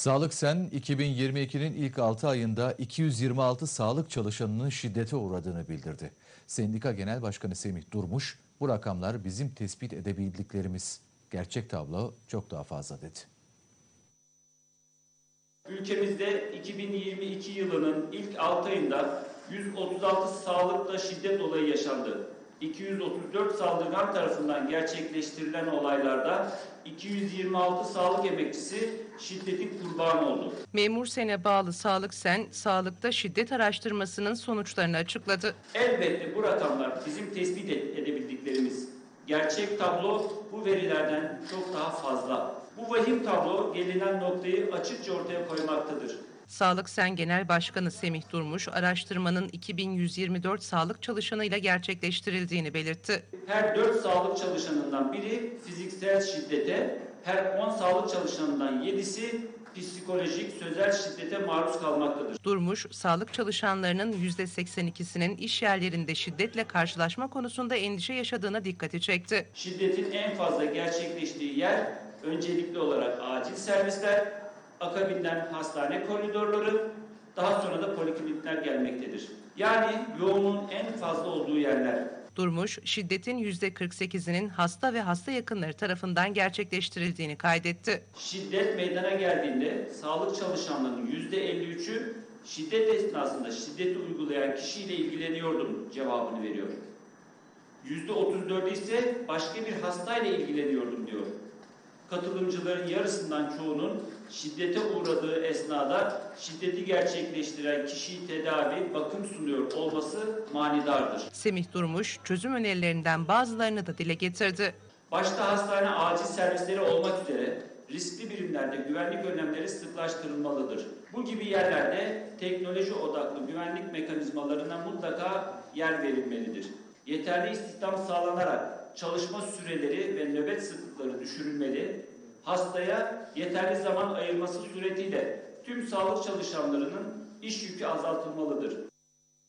Sağlık Sen 2022'nin ilk 6 ayında 226 sağlık çalışanının şiddete uğradığını bildirdi. Sendika Genel Başkanı Semih Durmuş, bu rakamlar bizim tespit edebildiklerimiz. Gerçek tablo çok daha fazla dedi. Ülkemizde 2022 yılının ilk 6 ayında 136 sağlıkta şiddet olayı yaşandı. 234 saldırgan tarafından gerçekleştirilen olaylarda 226 sağlık emekçisi şiddetin kurbanı oldu. Memur Sen'e bağlı Sağlık Sen, sağlıkta şiddet araştırmasının sonuçlarını açıkladı. Elbette bu rakamlar bizim tespit ed- edebildiklerimiz. Gerçek tablo bu verilerden çok daha fazla. Bu vahim tablo gelinen noktayı açıkça ortaya koymaktadır. Sağlık Sen Genel Başkanı Semih Durmuş, araştırmanın 2124 sağlık çalışanıyla gerçekleştirildiğini belirtti. Her 4 sağlık çalışanından biri fiziksel şiddete, her 10 sağlık çalışanından 7'si psikolojik, sözel şiddete maruz kalmaktadır. Durmuş, sağlık çalışanlarının %82'sinin iş yerlerinde şiddetle karşılaşma konusunda endişe yaşadığına dikkati çekti. Şiddetin en fazla gerçekleştiği yer öncelikli olarak acil servisler, akabinden hastane koridorları, daha sonra da poliklinikler gelmektedir. Yani yoğunluğun en fazla olduğu yerler. Durmuş, şiddetin %48'inin hasta ve hasta yakınları tarafından gerçekleştirildiğini kaydetti. Şiddet meydana geldiğinde sağlık çalışanlarının yüzde 53'ü şiddet esnasında şiddeti uygulayan kişiyle ilgileniyordum cevabını veriyor. Yüzde 34'ü ise başka bir hastayla ilgileniyordum diyor. Katılımcıların yarısından çoğunun şiddete uğradığı esnada şiddeti gerçekleştiren kişiyi tedavi, bakım sunuyor olması manidardır. Semih Durmuş, çözüm önerilerinden bazılarını da dile getirdi. Başta hastane acil servisleri olmak üzere riskli birimlerde güvenlik önlemleri sıklaştırılmalıdır. Bu gibi yerlerde teknoloji odaklı güvenlik mekanizmalarına mutlaka yer verilmelidir. Yeterli istihdam sağlanarak çalışma süreleri ve nöbet sıklıkları düşürülmeli, hastaya yeterli zaman ayırması suretiyle tüm sağlık çalışanlarının iş yükü azaltılmalıdır.